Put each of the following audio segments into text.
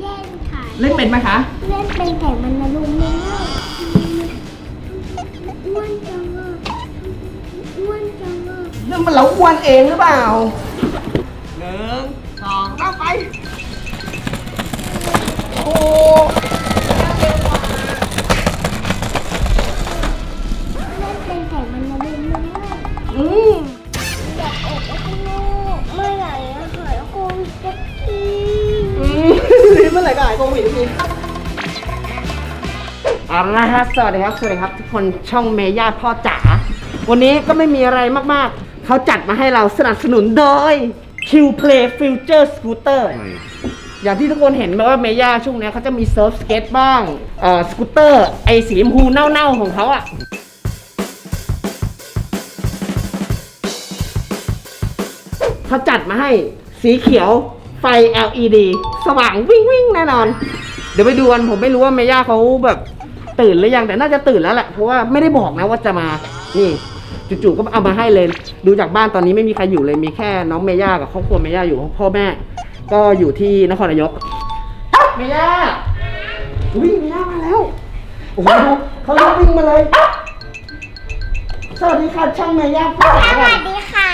เล่นค่ะ เล่นเป็นไหมคะ เล่นเป็นแต่มันนะลุมไม่ได้อ้วนจังอะอ้วนจังอะเรื่องมันเราอ้วนเองหรือเปล่าหนึ่งสองสามไป โอ้ เอาละฮะสวัสดีครับสวัสดีครับ ทุกคนช่องเมย่าพ่อจ๋าวันนี้ก็ไม่มีอะไรมากๆ เขาจัดมาให้เราสนับสนุนโดย Q Play Future Scooter อย่างที่ทุกคนเห็นว่าเมย่าช่วงนี้เขาจะมีเซิร์ฟสเก็ตบ้างเอ่อสกูตเตอร์ ไอสีชมพูเน่าๆของเขาอะเขาจัดมาให้สีเขียวไฟ LED สว่างวิ่งวิ่งแน่นอน เดี๋ยวไปดูกันผมไม่รู้ว่าเมย่าเขาแบบ ตื่นหรือยังแต่น่าจะตื่นแล้วแหละเพราะว่าไม่ได้บอกนะว่าจะมานี่จู่ๆก็เอามาให้เลย ดูจากบ้านตอนนี้ไม่มีใครอยู่เลยมีแค่น้องเมย่ากับครอบครัวเมย่าอยู่พ่อแม่ ก็อยู่ที่นครนายกเมย่าวิ่งเมย่ามาแล้วโอ้โหดูเขารีบวิ่งมาเลยสวัสดีค่ะช่างเมย่าพ่อสจ๋าวัสดีค่ะ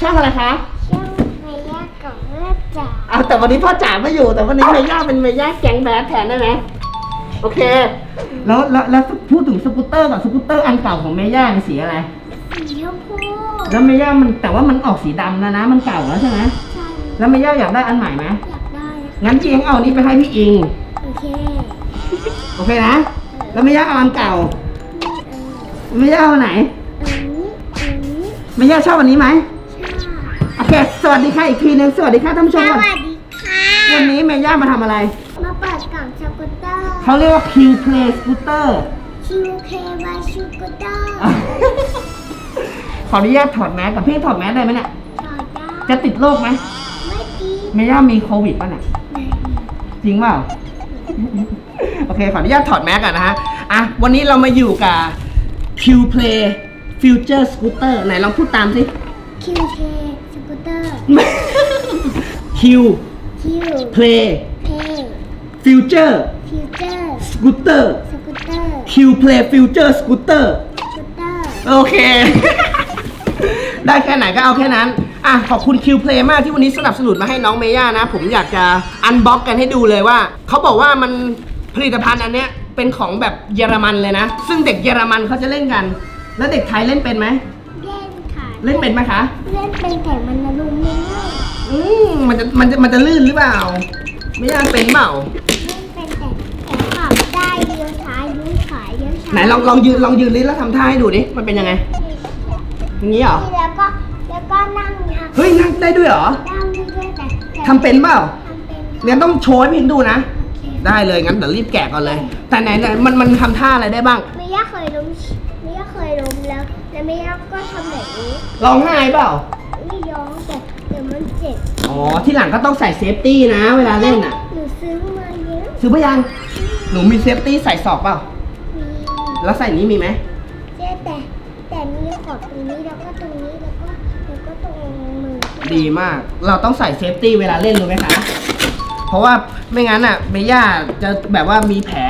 ช่างอะไรคะช่างเมย่ากับแม่จ๋าเอาแต่วันนี้พ่อจ๋าไม่อยู่แต่วันนี้เมย่าเป็นเมย่าแก๊งแบดแทนได้ไหม โอเค แล้วแล้วแล้วพูดถึงสกูตเตอร์กับสกูตเตอร์อันเก่าของเมย่าเป็นสีอะไร สีชมพูแล้วเมย่ามันแต่ว่ามันออกสีดำแล้วนะ มันเก่าแล้วใช่ไหมใช่แล้วเมย่าอยากได้อันใหม่ไหมอยากได้งั้นพี่เองเอาอันนี้ไปให้พี่อิง โอเคโอเคนะ แล้วเมย่าเอาอันเก่าเออเมย่าเอาอันไหนอันนี้อันนี้เมย่าชอบอันนี้ไหมใช่โอเค สวัสดีค่ะอีกทีนึงสวัสดีค่ะท่านผู้ชสมก่อนวัสดีค่ะ วันนี้เมย่ามาทำอะไร มาเปิดกล่องสกูตเตอร์เขาเรียกว่า Q Play Scooter คิวเควาสกูตเตอร์ขออนุญาตถอดแมสกับพี่ถอดแมสได้ไหมเนี่ย ต่อได้จะติดโรคไหมไม่ดีเมย่ามีโควิดป่ะเนี่ย จริงเปล่า โอเค ขออนุญาตถอดแมสก่อนนะฮะ อะ วันนี้เรามาอยู่กับ Q Play Future Scooter ไหนลองพูดตามสิ คิวเคสกูตเตอร์ Q คิว Play เค Future ฟิวเจอร์ Scooter สกูตเตอร์ Q Play Future Scooter สกูตเตอร์ โอเค ได้แค่ไหนก็เอาแค่นั้น อะ ขอบคุณ Q Play มากที่วันนี้สนับสนุนมาให้น้องเมย่านะ ผมอยากจะอันบ็อกกันให้ดูเลยว่า เขาบอกว่ามันผลิตภัณฑ์อันเนี้ยเป็นของแบบเยอรมันเลยนะ ซึ่งเด็กเยอรมันเขาจะเล่นกัน แล้วเด็กไทยเล่นเป็นไหม เล่นค่ะ เล่นเป็นไหมคะ เล่นเป็นแต่มันนะลุมไม่ได้อืมมันจะมันจะมันจะลื่นหรือเปล่า ไม่ยากเป็นเปล่า ไหนลองลองยืนลองยืนลิ้นแล้วทำท่าให้ดูดิ มันเป็นยังไง อย่างนี้เหรอ แล้วก็แล้วก็นั่งค่ะเฮ้ยนั่งได้ด้วยเหรอ นั่งด้วยแต่แต่ทำเป็นเปล่า ทำเป็นเนี่ยต้องโชว์ให้พี่ดูนะโอเคได้เลยงั้นเดี๋ยวรีบแกะก่อนเลย แต่ไหนไหนมันมันทำท่าอะไรได้บ้าง ไม่ยากเคยล้มไม่ยากเคยล้มแล้วแล้วไม่ยากก็ทำแบบนี้ร้องไห้เปล่า ไม่ย้องแต่เดี๋ยวมันเจ็บอ๋อ ที่หลังก็ต้องใส่เซฟตี้นะ เวลาเล่นอะ หนูซื้อมาเยอะซื้อปะยัง หนูมีเซฟตี้ใส่ศอกเปล่ามี แล้วใส่นี้มีไหมเจ๊แต่แต่มีขอบตรงนี้แล้วก็ตรงนี้แล้วก็แล้วก็ตรงมือดีมาก เราต้องใส่เซฟตี้เวลาเล่นรู้ไหมคะ เพราะว่าไม่งั้นอะเมย่าจะแบบว่ามีแผล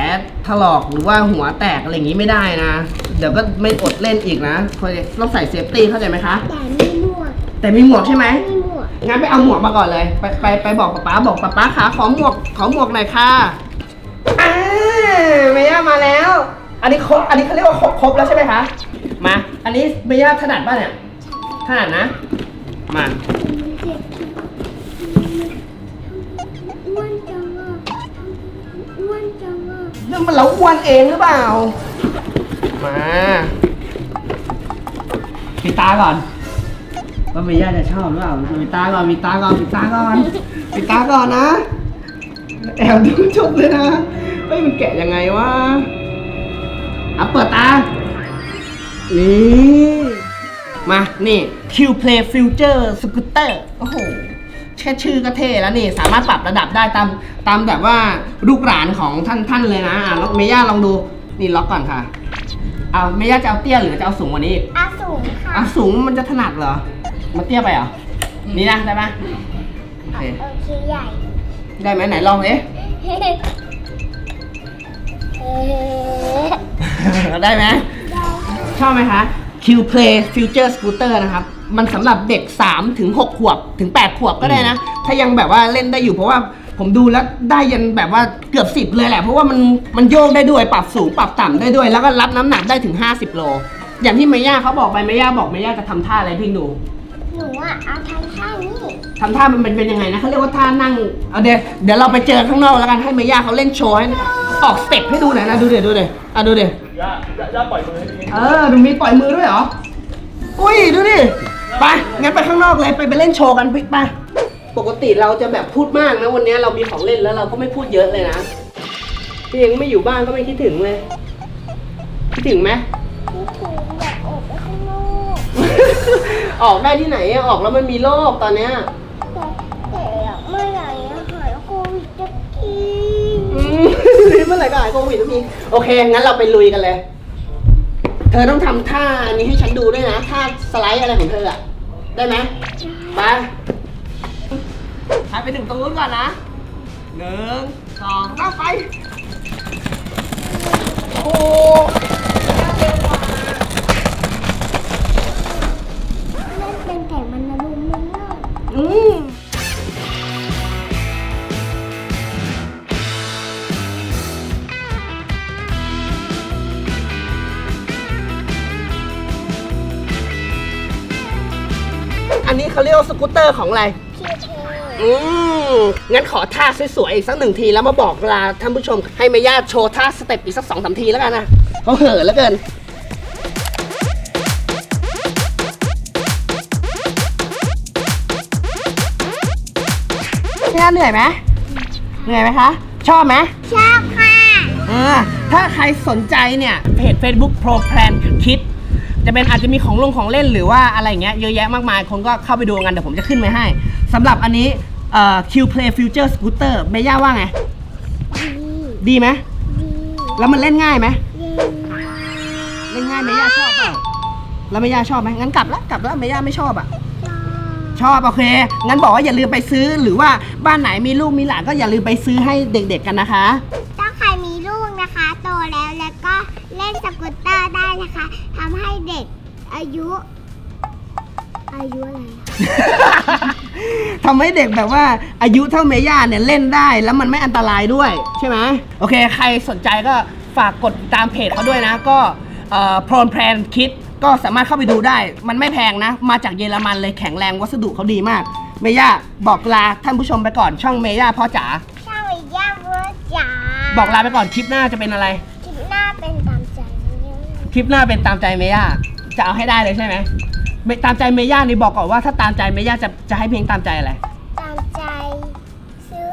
ถลอกหรือว่าหัวแตกอะไรอย่างนี้ไม่ได้นะ เดี๋ยวก็ไม่อดเล่นอีกนะต้องใส่เซฟตี้เข้าใจไหมคะ แต่มีหมวกแต่มีหมวกใช่ไหมมีหมวกงั้นไปเอาหมวกมาก่อนเลย ไปไปไปบอกป๊าป๊าบอกป๊าป๊าขาขอหมวกขอหมวกหน่อยค่ะอ่าเมย่ามาแล้ว อันนี้ครบอันนี้เขาเรียกว่าครบครบแล้วใช่ไหมคะมา อันนี้เมย่าถนัดป่ะเนี่ยถนัดนะ มา อ้วนจังอะอ้วนจังอะเรื่องมันเราอ้วนเองหรือเปล่า มาปิดตาก่อนว่าเมย่าจะชอบหรือเปล่าปิดตาก่อนปิดตาก่อนปิดตาก่อนปิดตาก่อนนะ แอบดูจบเลยนะเฮ้ยมันแกะยังไงวะ อะเปิดตา นี่ มา นี่ Q Play Future Scooter โอ้โห แค่ชื่อก็เท่แล้วนี่ สามารถปรับระดับได้ตาม ตามแบบว่าลูกหลานของท่านท่านเลยนะ อะลองเมย่าลองดู นี่ล็อกก่อนค่ะ เอาเมย่าจะเอาเตี้ยหรือจะเอาสูงกว่านี้อีก อาสูงค่ะ อะสูงมันจะถนัดเหรอ มันเตี้ยไปเหรอ นี่นะ ได้ไหมโอเค โอเค ใหญ่ ได้ไหมไหนลองดิอ ได้ไหมได้ชอบไหมคะ Q Play Future Scooter นะครับ มันสำหรับเด็ก 3 ถึง 6 ขวบ ถึง 8 ขวบก็ได้นะ ถ้ายังแบบว่าเล่นได้อยู่เพราะว่าผมดูแล้วได้ยันแบบว่าเกือบ 10 เลยแหละ เพราะว่ามันมันโยกได้ด้วย ปรับสูง ปรับต่ำได้ด้วย แล้วก็รับน้ำหนักได้ถึง 50 โล อย่างที่เมย่าเขาบอกไปเมย่าบอกเมย่าจะทำท่าอะไรพี่ดูหนูอะเอาทำท่านี้ทำท่ามันเป็นเป็นยังไงนะเขาเรียกว่าท่านั่ง เอาเดี๋ยวเดี๋ยวเราไปเจอข้างนอกแล้วกันให้เมย่าเขาเล่นโชว์ให้ ออกสเต็ปให้ดูหน่อยนะดูเดี๋ยวดูเดี๋ยวอะดูเดี๋ยวย่าย่าปล่อยมือให้ดีเออดูมีปล่อยมือด้วยเหรอ อุ้ยดูดิไปงั้นไปข้างนอกเลยไปไปเล่นโชว์กันไปไปปกติเราจะแบบพูดมากนะวันนี้เรามีของเล่นแล้วเราก็ไม่พูดเยอะเลยนะพี่ยังไม่อยู่บ้านก็ไม่คิดถึงเลยคิดถึงไหมพี่ถึงอยากออกไปข้างนอกออกได้ที่ไหนอะออกแล้วมันมีโรคตอนเนี้ย แต่แต่เมื่อไหร่อาหารโควิดจะกิน อืม เมื่อไหร่ก็หายโควิดทุกทีโอเค งั้นเราไปลุยกันเลย เธอต้องทำท่าอันนี้ให้ฉันดูด้วยนะท่าสไลด์อะไรของเธออะได้ไหมไปไปไปถึงตรงนู้นก่อนนะหนึ่งสองสามไป โอ้ อันนี้เขาเรียกว่าสกูตเตอร์ของอะไร พี่เทอืม งั้นขอท่าสวยๆอีกสักหนึ่งทีแล้วมาบอกลาท่านผู้ชม ให้เมย่าโชว์ท่าสเต็ปอีกสักสองสามทีแล้วกันนะเขาเห่อะแล้วเกิน เมย่าเหนื่อยไหมเหนื่อยไหมคะ ชอบไหม ชอบค่ะเออถ้าใครสนใจเนี่ยเพจ Facebook Pro Plan Kit จะเป็นอาจจะมีของลงของเล่นหรือว่าอะไรอย่างเงี้ยเยอะแยะมากมาย คนก็เข้าไปดูกันเดี๋ยวผมจะขึ้นไว้ให้สำหรับอันนี้เอ่อ Q Play Future Scooter เมย่าว่าไง ดีดีไหมดีแล้วมันเล่นง่ายไหมเย็นเล่นง่ายเมย่าชอบเปล่าแล้วเมย่าชอบไหมงั้นกลับแล้วกลับแล้วเมย่าไม่ชอบอะชอบโอเค งั้นบอกว่าอย่าลืมไปซื้อหรือว่าบ้านไหนมีลูกมีหลานก็อย่าลืมไปซื้อให้เด็กๆกันนะคะถ้าใครมีลูก นะคะโตแล้วแล้วก็เล่นสกูตเตอร์ได้นะคะทำให้เด็กอายุ อายุอะไรอะทำให้เด็กแบบว่าอายุเท่าเมย่าเนี่ยเล่นได้แล้วมันไม่อันตรายด้วยใช่ไหมโอเค ใครสนใจก็ฝากกดติดตามเพจเขาด้วยนะ ก็พรอนแพลนคิดก็สามารถเข้าไปดูได้ มันไม่แพงนะ มาจากเยอรมันเลยแข็งแรงวัสดุเขาดีมาก เมย่าบอกลาท่านผู้ชมไปก่อนช่องเมย่าพ่อจ๋า ช่างวิยาเวอร์จ๋า บอกลาไปก่อนคลิปหน้าจะเป็นอะไร คลิปหน้าเป็นตามใจเนี่ยคลิปหน้าเป็นตามใจเมย่าจะเอาให้ได้เลยใช่ไหมไม่ตามใจเมย่านี่บอกก่อนว่าถ้าตามใจเมย่าจะจะให้เพลงตามใจอะไร ตามใจ ซื้อ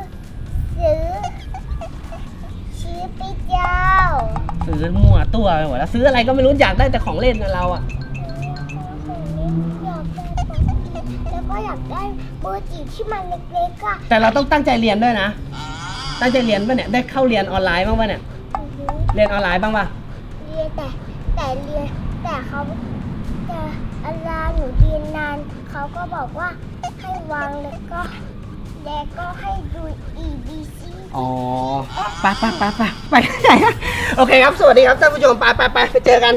ซื้อ ซื้อปิเจ้า ซื้อมั่วตัวไปหมดแล้วซื้ออะไรก็ไม่รู้อยากได้แต่ของเล่นนะเราอะอยากได้ปกติแล้วก็อยากได้เบอร์จีที่มันเล็กๆอะแต่เราต้องตั้งใจเรียนด้วยนะ ตั้งใจเรียนป่ะเนี่ย ได้เข้าเรียนออนไลน์บ้างป่ะเนี่ย เรียนออนไลน์บ้างป่ะ เรียนแต่แต่เรียนแต่เขาแต่เวลาหนูเรียนนานเขาก็บอกว่าให้วางแล้วก็แล้วก็ให้ดู E B C อ๋อไปไปไปไปไปไหนอะโอเคครับ สวัสดีครับท่านผู้ชม ไปไปไปไปเจอกัน